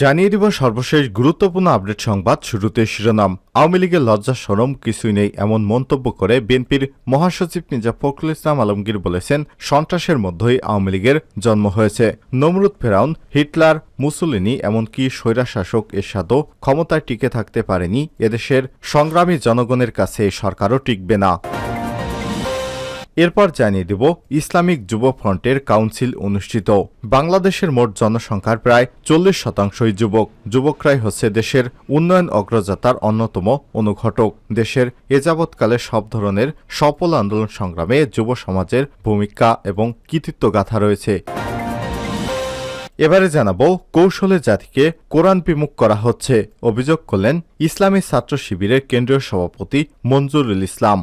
জানিয়ে দিব সর্বশেষ গুরুত্বপূর্ণ আপডেট সংবাদ শুরুতে শিরোনাম। আওয়ামী লীগের লজ্জা সরম, কিছুই নেই এমন মন্তব্য করে বিএনপির মহাসচিব মির্জা ফখরুল ইসলাম আলমগীর বলেছেন, সন্ত্রাসের মধ্যেই আওয়ামী লীগের জন্ম হয়েছে। নমরুদ ফেরাউন, হিটলার, মুসুলিনি এমনকি স্বৈরাশাসক এরশাদও ক্ষমতায় টিকে থাকতে পারেনি, এদেশের সংগ্রামী জনগণের কাছে সরকারও টিকবে না। এরপর জানিয়ে দেব ইসলামিক যুব ফ্রন্টের কাউন্সিল অনুষ্ঠিত। বাংলাদেশের মোট জনসংখ্যার প্রায় চল্লিশ শতাংশই যুবক। যুবকরাই হচ্ছে দেশের উন্নয়ন অগ্রযাত্রার অন্যতম অনুঘটক। দেশের এযাবৎকালে সব ধরনের সফল আন্দোলন সংগ্রামে যুব সমাজের ভূমিকা এবং কৃতিত্ব গাথা রয়েছে। এবারে জানাব, কৌশলে জাতিকে কোরআন বিমুখ করা হচ্ছে। অভিযোগ করলেন, ইসলামী ছাত্র শিবিরের কেন্দ্রীয় সভাপতি মঞ্জুরুল ইসলাম।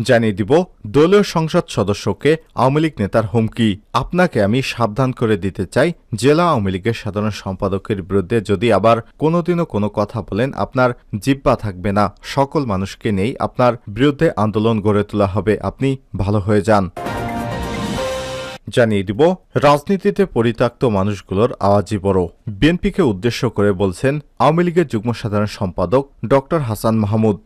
জানিয়ে দিব, দলীয় সংসদ সদস্যকে আওয়ামী লীগ নেতার হুমকি। আপনাকে আমি সাবধান করে দিতে চাই, জেলা আওয়ামী লীগের সাধারণ সম্পাদকের বিরুদ্ধে যদি আবার কোনোদিনও কোনো কথা বলেন, আপনার জিব্বা থাকবে না। সকল মানুষকে নেই আপনার বিরুদ্ধে আন্দোলন গড়ে তোলা হবে। আপনি ভালো হয়ে যান। জানিয়ে দিব, রাজনীতিতে পরিত্যক্ত মানুষগুলোর আওয়াজই বড়। বিএনপিকে উদ্দেশ্য করে বলছেন, আওয়ামী লীগের যুগ্ম সাধারণ সম্পাদক ড হাসান মাহমুদ।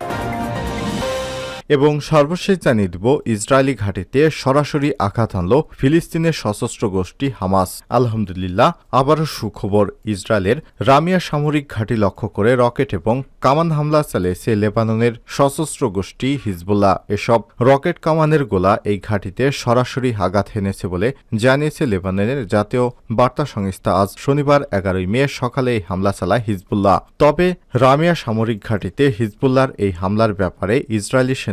এবং সর্বশেষ জানিয়ে দিব, ইসরায়েলি ঘাঁটিতে সরাসরি আঘাত হানল ফিলিস্তিনের সশস্ত্র গোষ্ঠী হামাস। আলহামদুলিল্লাহ, আবারও সুখবর, ইসরায়েলের রামিয়া সামরিক ঘাঁটি লক্ষ্য করে রকেট এবং কামান হামলা চালিয়েছে লেবাননের সশস্ত্র গোষ্ঠী হিজবুল্লাহ। এসব রকেট কামানের গোলা এই ঘাঁটিতে সরাসরি আঘাত হেনেছে বলে জানিয়েছে লেবাননের জাতীয় বার্তা সংস্থা। আজ শনিবার এগারোই মে সকালে এই হামলা চালায় হিজবুল্লাহ। তবে রামিয়া সামরিক ঘাঁটিতে হিজবুল্লাহর এই হামলার ব্যাপারে ইসরায়েলি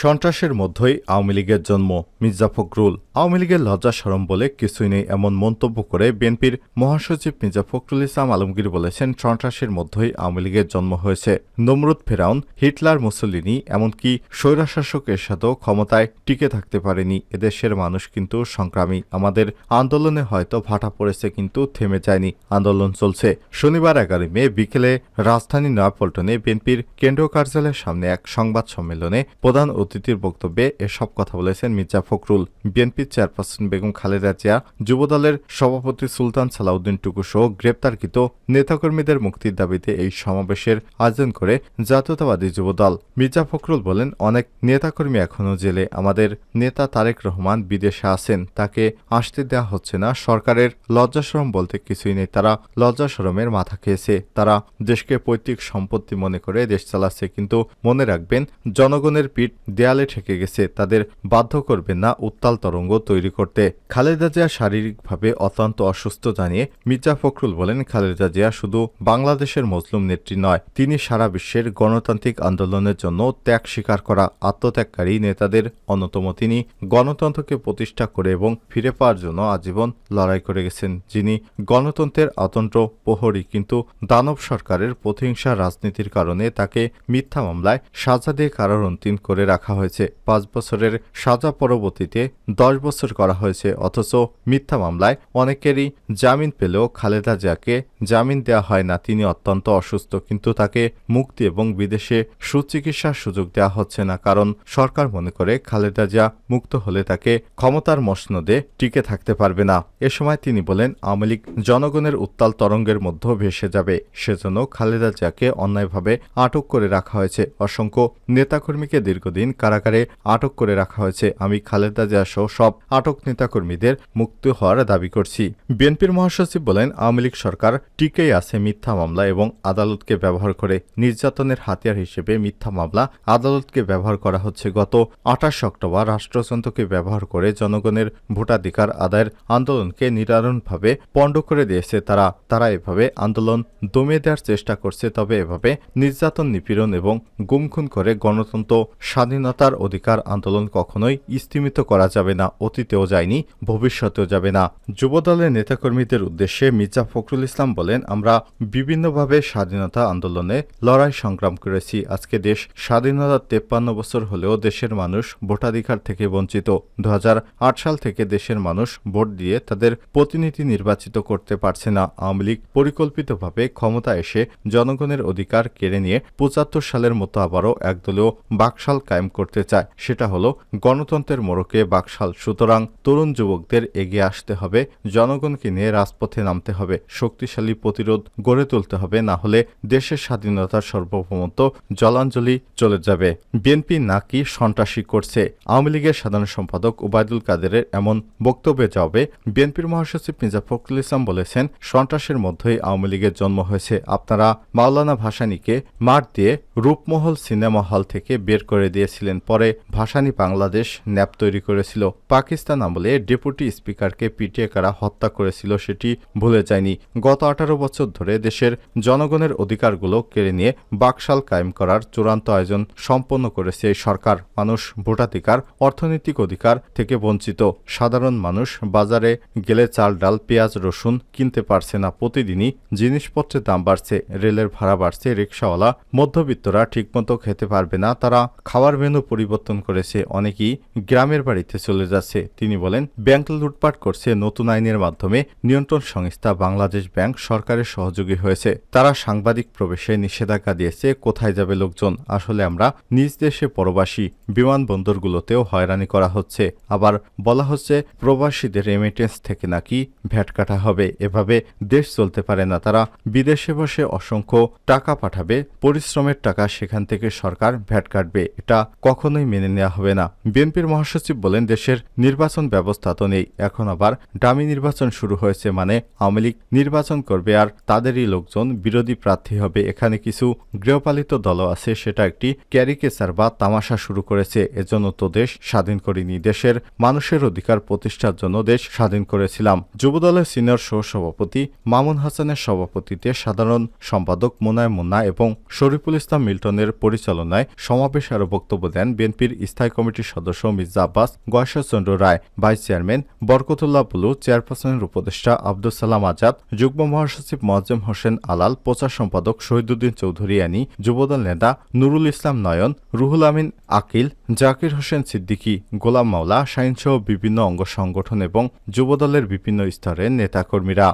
সন্ত্রাসের মধ্যেই আওয়ামী লীগের জন্ম। মির্জা ফখরুল আওয়ামী লীগের লজ্জা সরম বলে কিছুই নেই এমন মন্তব্য করে বিএনপির মহাসচিব মির্জা ফখরুল ইসলাম আলমগীর বলেছেন, সন্ত্রাসের মধ্যেই আওয়ামী লীগের জন্ম হয়েছে। নমরুদ ফেরাউন, হিটলার মুসলিনি এমনকি স্বৈরাশাসক এরশাদও ক্ষমতায় টিকে থাকতে পারেনি। এদেশের মানুষ কিন্তু সংগ্রামী। আমাদের আন্দোলনে হয়তো ভাটা পড়েছে কিন্তু থেমে যায়নি। আন্দোলন চলছে। শনিবার এগারোই মে বিকেলে রাজধানী নয়াপল্টনে বিএনপির কেন্দ্রীয় কার্যালয়ের সামনে এক সংবাদ সম্মেলনে প্রধান অতিথির বক্তব্যে এসব কথা বলেছেন মির্জা ফখরুল। বিএনপির চেয়ারপারসন বেগম খালেদা জিয়া, যুবদলের সভাপতি সুলতান সালাউদ্দিন টুকু সহ গ্রেপ্তারকৃত নেতাকর্মীদের মুক্তির দাবিতে এই সমাবেশের আয়োজন করে জাতীয়তাবাদী যুবদল। মির্জা ফখরুল বলেন, অনেক নেতাকর্মী এখনও জেলে, আমাদের নেতা তারেক রহমান বিদেশে আছেন, তাকে আসতে দেওয়া হচ্ছে না, সরকারের লজ্জাশরম বলতে কিছুই নেই, তারা লজ্জাশরমের মাথা খেয়েছে, তারা দেশকে পৈতৃক সম্পত্তি মনে করে দেশ চালাচ্ছে, কিন্তু মনে রাখবেন, জনগণের পিঠ দেয়ালে ঠেকে গেছে, তাদের বাধ্য করবেন না উত্তাল তরঙ্গ তৈরি করতে। খালেদা জিয়া শারীরিকভাবে অত্যন্ত অসুস্থ জানিয়ে মির্জা ফখরুল বলেন, খালেদা জিয়া শুধু বাংলাদেশের মজলুম নেত্রী নয়, তিনি সারা বিশ্বের গণতান্ত্রিক আন্দোলনের জন্য ত্যাগ স্বীকার করা আত্মত্যাগকারী নেতাদের অন্যতম তিনি। গণতন্ত্রকে প্রতিষ্ঠা করে এবং ফিরে পাওয়ার জন্য আজীবন লড়াই করে গেছেন যিনি। গণতন্ত্রের অতন্ত্র প্রহরী, কিন্তু দানব সরকারের প্রতিহিংসা রাজনীতির কারণে তাকে মিথ্যা মামলায় সাজা দিয়ে কারারন্তিম করে রাখা হয়েছে। পাঁচ বছরের সাজা পরবর্তীতে দশ বছর করা হয়েছে। অথচ মিথ্যা মামলায় অনেকেরই জামিন পেলেও খালেদা জিয়াকে জামিন দেওয়া হয় না। তিনি অত্যন্ত অসুস্থ, কিন্তু তাকে মুক্তি এবং বিদেশে সুচিকিৎসার সুযোগ দেওয়া হচ্ছে না। কারণ সরকার মনে করে খালেদা জিয়া মুক্ত হলে তাকে ক্ষমতার মসনদে টিকে থাকতে পারবে না। এ সময় তিনি বলেন, আওয়ামী লীগ জনগণের উত্তাল তরঙ্গের মধ্যে ভেসে যাবে। সেজন্য খালেদা জিয়াকে অন্যায়ভাবে আটক করে রাখা হয়েছে। অসংখ্য নেতাকর্মীকে দীর্ঘদিন কারাগারে আটক করে রাখা হয়েছে। আমি খালেদা জিয়া সহ সব আটক নেতাকর্মীদের মুক্তি হওয়ার দাবি করছি। বিএনপির মহাসচিব বলেন, আওয়ামী লীগ সরকার টিকেই আছে মিথ্যা মামলা এবং আদালতকে ব্যবহার করে নির্যাতনের হাতিয়ার হিসেবে মিথ্যা মামলা আদালতকে ব্যবহার করা হচ্ছে। গত আঠাশ অক্টোবর রাষ্ট্রযন্ত্রকে ব্যবহার করে জনগণের ভোটাধিকার আদায়ের আন্দোলনকে নিরারণভাবে পণ্ড করে দিয়েছে। তারা তারা এভাবে আন্দোলন দমিয়ে দেওয়ার চেষ্টা করছে, তবে এভাবে নির্যাতন, নিপীড়ন এবং গুমখুন করে গণতন্ত্র স্বাধীন স্বাধীনতার অধিকার আন্দোলন কখনোই স্থিমিত করা যাবে না, অতীতেও যায়নি, ভবিষ্যতেও যাবে না। যুবদলের নেতাকর্মীদের উদ্দেশ্যে মির্জা ফখরুল ইসলাম বলেন, আমরা বিভিন্নভাবে স্বাধীনতা আন্দোলনে লড়াই সংগ্রাম করেছি। আজকে দেশ স্বাধীনতার তেপ্পান্ন বছর হলেও দেশের মানুষ ভোটাধিকার থেকে বঞ্চিত। দু হাজার আট সাল থেকে দেশের মানুষ ভোট দিয়ে তাদের প্রতিনিধি নির্বাচিত করতে পারছে না। আওয়ামী লীগ পরিকল্পিতভাবে ক্ষমতা এসে জনগণের অধিকার কেড়ে নিয়ে পঁচাত্তর সালের মতো আবারও একদলীয় বাকশাল কায়েম করতে চায়। সেটা হলো, গণতন্ত্রের মোড়কে বাকশাল, সুতরাং তরুণ যুবকদের এগিয়ে আসতে হবে, জনগণকে নিয়ে রাজপথে নামতে হবে, শক্তিশালী প্রতিরোধ গড়ে তুলতে হবে, না হলে দেশের স্বাধীনতার সার্বভৌমত্ব জলাঞ্জলি চলে যাবে। বিএনপি নাকি সন্ত্রাসী করছে? আওয়ামী লীগের সাধারণ সম্পাদক ওবায়দুল কাদেরের এমন বক্তব্যে যাবে বিএনপির মহাসচিব মির্জা ফখরুল ইসলাম বলেছেন, সন্ত্রাসের মধ্যেই আওয়ামী লীগের জন্ম হয়েছে। আপনারা মাওলানা ভাসানীকে মার দিয়ে রূপমহল সিনেমা হল থেকে বের করে দিয়েছিলেন। পরে ভাসানী বাংলাদেশ ন্যাপ তৈরি করেছিল। পাকিস্তান আমলে ডেপুটি স্পিকারকে পিটিয়ে কারা হত্যা করেছিল সেটি ভুলে যায়নি। গত আঠারো বছর ধরে দেশের জনগণের অধিকারগুলো কেড়ে নিয়ে বাকশাল কায়েম করার চূড়ান্ত আয়োজন সম্পন্ন করেছে এই সরকার। মানুষ ভোটাধিকার, অর্থনৈতিক অধিকার থেকে বঞ্চিত। সাধারণ মানুষ বাজারে গেলে চাল, ডাল, পেঁয়াজ, রসুন কিনতে পারছে না। প্রতিদিনই জিনিসপত্রের দাম বাড়ছে, রেলের ভাড়া বাড়ছে, রিক্সাওয়ালা, মধ্যবিত্তরা ঠিকমতো খেতে পারবে না। তারা খাওয়ার মেনু পরিবর্তন করেছে, অনেকেই গ্রামের বাড়িতে চলে যাচ্ছে। তিনি বলেন, ব্যাংক লুটপাট করছে নতুন আইনের মাধ্যমে নিয়ন্ত্রণ সংস্থা বাংলাদেশ ব্যাংক সরকারের সহযোগী হয়েছে। তারা সাংবাদিক প্রবেশে নিষেধাজ্ঞা দিয়েছে, কোথায় যাবে লোকজন? আসলে আমরা নিজ দেশে পরবাসী, বিমানবন্দরগুলোতেও হয়রানি করা হচ্ছে। আবার বলা হচ্ছে, প্রবাসীদের রেমিটেন্স থেকে নাকি ভ্যাট কাটা হবে। এভাবে দেশ চলতে পারে না। তারা বিদেশে বসে অসংখ্য টাকা পাঠাবে, পরিশ্রমের টাকা সেখান থেকে সরকার ভ্যাট কাটবে। এটা কখনোই মেনে নেওয়া হবে না। বিএনপির মহাসচিব বলেন, দেশের নির্বাচন ব্যবস্থা তো নেই। এখন আবার ডামি নির্বাচন শুরু হয়েছে মানে আওয়ামী লীগ নির্বাচন করবে আর তাদেরই লোকজন বিরোধী প্রার্থী হবে। এখানে কিছু গৃহপালিত দলও আছে, সেটা একটি ক্যারিকেচার বা তামাশা শুরু করেছে। এজন্য তো দেশ স্বাধীন করিনি। দেশের মানুষের অধিকার প্রতিষ্ঠার জন্য দেশ স্বাধীন করেছিলাম। যুবদলের সিনিয়র সহসভাপতি মামুন হাসানের সভাপতিতে সাধারণ সম্পাদক মোনায় মুন্না এবং শরীফুল ইসলাম মিল্টনের পরিচালনায় সমাবেশ আরও বক্তব্য দেন বিএনপির স্থায়ী কমিটির সদস্য মির্জা আব্বাস, গয়েশ্বরচন্দ্র রায়, ভাইস চেয়ারম্যান বরকতুল্লাহ বুলু, চেয়ারপারসনের উপদেষ্টা আব্দুল সালাম আজাদ, যুগ্ম মহাসচিব মোয়াজ্জেম হোসেন আলাল, প্রচার সম্পাদক শহীদুদ্দিন চৌধুরী আনি, যুবদল নেতা নুরুল ইসলাম নয়ন, রুহুল আমিন আকিল, জাকির হোসেন সিদ্দিকী, গোলাম মাওলা, শাহিনসহ বিভিন্ন অঙ্গ সংগঠন এবং যুবদলের বিভিন্ন স্তরের নেতাকর্মীরা।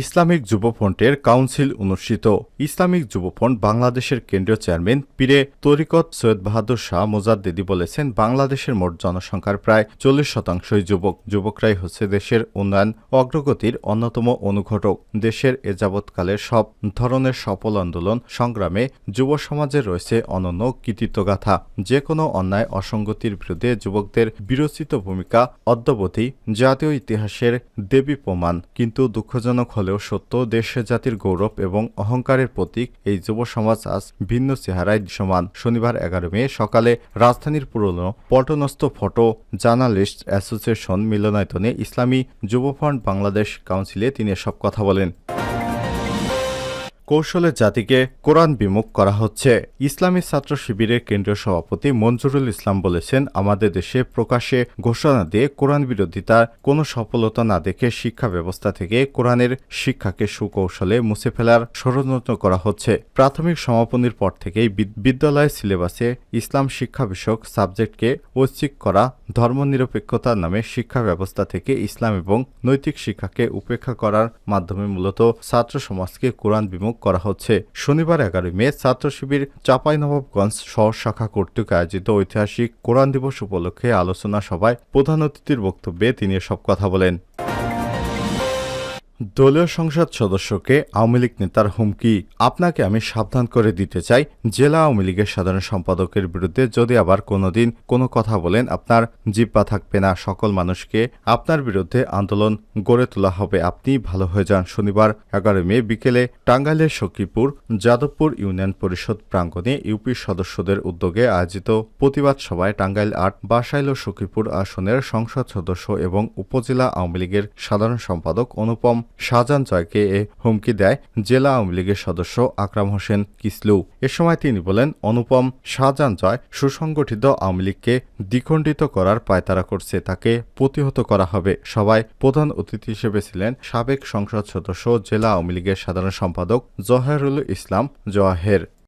ইসলামিক যুবফ্রন্টের কাউন্সিল অনুষ্ঠিত। ইসলামিক যুবফ্রন্ট বাংলাদেশের কেন্দ্রীয় চেয়ারম্যান পীরে তরিকত সৈয়দ বাহাদুর শাহ মোজাদ্দেদি বলেছেন, বাংলাদেশের মোট জনসংখ্যার প্রায় চল্লিশ শতাংশই যুবক। যুবকরাই হচ্ছে দেশের উন্নয়ন, অগ্রগতির অন্যতম অনুঘটক। দেশের এ যাবৎকালের সব ধরনের সফল আন্দোলন সংগ্রামে যুব সমাজের রয়েছে অনন্য কৃতিত্বগাথা। যে কোনো অন্যায় অসঙ্গতির বিরুদ্ধে যুবকদের বিরচিত ভূমিকা, অদ্যবধি জাতীয় ইতিহাসের দেবী প্রমাণ। কিন্তু দুঃখজনক হলেও সত্য, দেশে জাতির গৌরব এবং অহংকারের প্রতীক, এই যুব সমাজ আজ ভিন্ন চেহারায় দৃশ্যমান। শনিবার এগারো মে সকালে রাজধানীর পুরনো পল্টনস্থ ফটো জার্নালিস্ট অ্যাসোসিয়েশন মিলনায়তনে ইসলামী যুব ফ্রন্ট বাংলাদেশ কাউন্সিলে তিনি সব কথা বলেন। কৌশলে জাতিকে কোরআন বিমুখ করা হচ্ছে। ইসলামী ছাত্র শিবিরের কেন্দ্রীয় সভাপতি মঞ্জুরুল ইসলাম বলেছেন, আমাদের দেশে প্রকাশ্যে ঘোষণা দিয়ে কোরআন বিরোধিতার কোনো সফলতা না দেখে শিক্ষা ব্যবস্থা থেকে কোরআনের শিক্ষাকে সুকৌশলে মুছে ফেলার ষড়যন্ত্র করা হচ্ছে। প্রাথমিক সমাপনীর পর থেকেই বিদ- বিদ্যালয় সিলেবাসে ইসলাম শিক্ষা বিষয়ক সাবজেক্টকে ঐচ্ছিক করা ধর্মনিরপেক্ষতার নামে শিক্ষা ব্যবস্থা থেকে ইসলাম এবং নৈতিক শিক্ষাকে উপেক্ষা করার মাধ্যমে মূলত ছাত্র সমাজকে কোরআন বিমুখ করা হচ্ছে। শনিবার এগারো মে ছাত্র শিবির চাঁপাইনবাবগঞ্জ শহর শাখা কর্তৃক আয়োজিত ঐতিহাসিক কোরআন দিবস উপলক্ষে আলোচনা সভায় প্রধান অতিথির বক্তব্যে তিনি সব কথা বলেন। দলীয় সংসদ সদস্যকে আওয়ামী লীগ নেতার হুমকি। আপনাকে আমি সাবধান করে দিতে চাই। জেলা আওয়ামী লীগের সাধারণ সম্পাদকের বিরুদ্ধে যদি আবার কোনোদিন কোনো কথা বলেন, আপনার জিব্বা থাকবে না। সকল মানুষকে আপনার বিরুদ্ধে আন্দোলন গড়ে তোলা হবে। আপনি ভালো হয়ে যান। শনিবার এগারো মে বিকেলে টাঙ্গাইলের সখীপুর যাদবপুর ইউনিয়ন পরিষদ প্রাঙ্গণে ইউপি সদস্যদের উদ্যোগে আয়োজিত প্রতিবাদ সভায় টাঙ্গাইল আট, বাসাইল ও সখীপুর আসনের সংসদ সদস্য এবং উপজেলা আওয়ামী লীগের সাধারণ সম্পাদক অনুপম শাহজাহান জয়কে এ হুমকি দেয় জেলা আওয়ামী লীগের সদস্য আকরাম হোসেন কিসলু। এ সময় তিনি বলেন, অনুপম শাহজাহান জয় সুসংগঠিত আওয়ামী লীগকে দ্বিখণ্ডিত করার পায়তারা করছে। তাকে প্রতিহত করা হবে। সবাই প্রধান অতিথি হিসেবে ছিলেন সাবেক সংসদ সদস্য জেলা আওয়ামী লীগের সাধারণ সম্পাদক জহেরুল ইসলাম জওয়াহের।